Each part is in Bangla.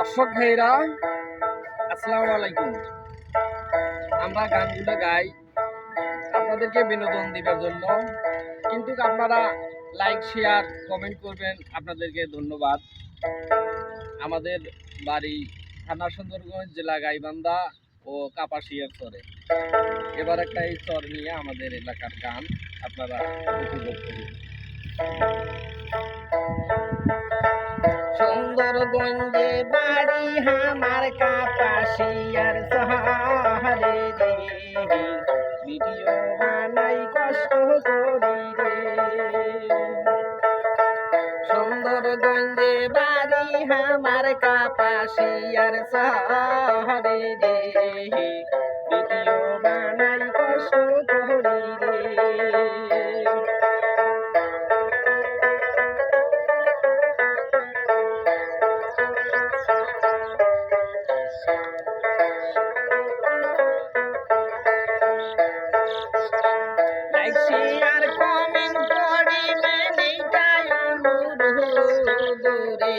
দর্শক ভাইরা আসসালামু আলাইকুম। আমরা গানগুলো গাই, আপনাদেরকে বিনোদন দিবার জন্য। কিন্তু আপনারা লাইক শেয়ার কমেন্ট করবেন, আপনাদেরকে ধন্যবাদ। আমাদের বাড়ি থানা সুন্দরগঞ্জ জেলা গাইবান্ধা ও কাপাসিয়ার চরে। এবার একটা এই চর নিয়ে আমাদের এলাকার গান আপনারা উপভোগ করুন। সুন্দরগঞ্জে বাড়ি আমার কাপাসিয়ার শহরে রে ভিডিও বানাই কষ্ট করি রে। সুন্দরগঞ্জে বাড়ি আমার কাপাসিয়ার শহরে রে ভিডিও বানাই শেয়ার কমেন্ট করিবেন এইটাই অনুরোধ রে।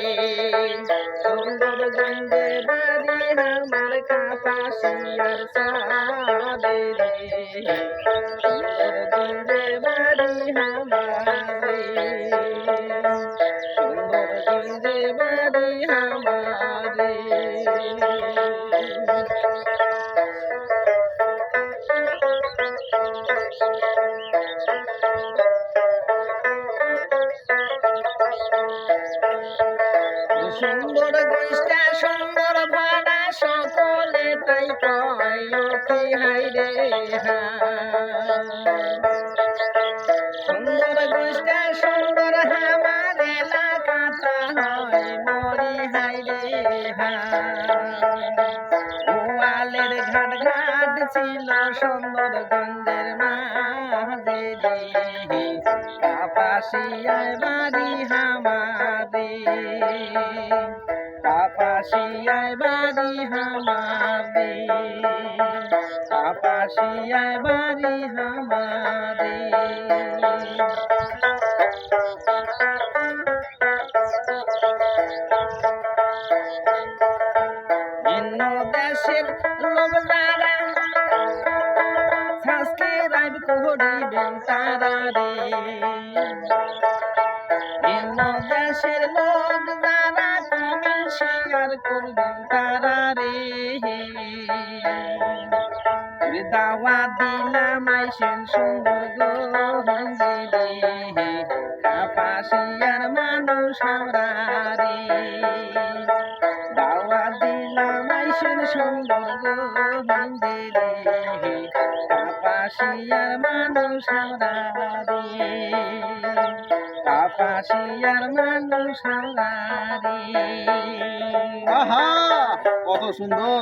সুন্দর গঞ্জে বাড়ি আমার কাপাসিয়ার সাদে রে। সুন্দর গঞ্জে বাড়ি আমার কি হাই রে সুন্দর গোষ্ঠা সুন্দর আমার এলাকাটা হয়, মরি হাই রে গোয়ালের ঘাট ঘাট ছিল সুন্দর গঞ্জের মাঝে রে। কাপাসিয়ায় বাড়ি হামারে। কাপাসিয়ায় বাড়ি হামারে। কাপাসিয়ায় বাড়ি হামারে ভিন্ন দেশের লোক যারা সাবস্ক্রাইব করিবেন তারা রে দাওয়া দিলাম আইসেন সুন্দর গঞ্জে রে কাপাসিয়ার মানুষ আমরা রে দাওয়া দিলাম আইসেন সুন্দর গঞ্জে রে কাপাসিয়ার মানুষ আমরা রে কাপাসিয়ার মানুষ আমরা আহা, কত সুন্দর।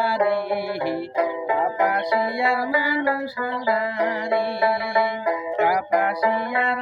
কাপাসিয়ার মানুষ কাপাসিয়ার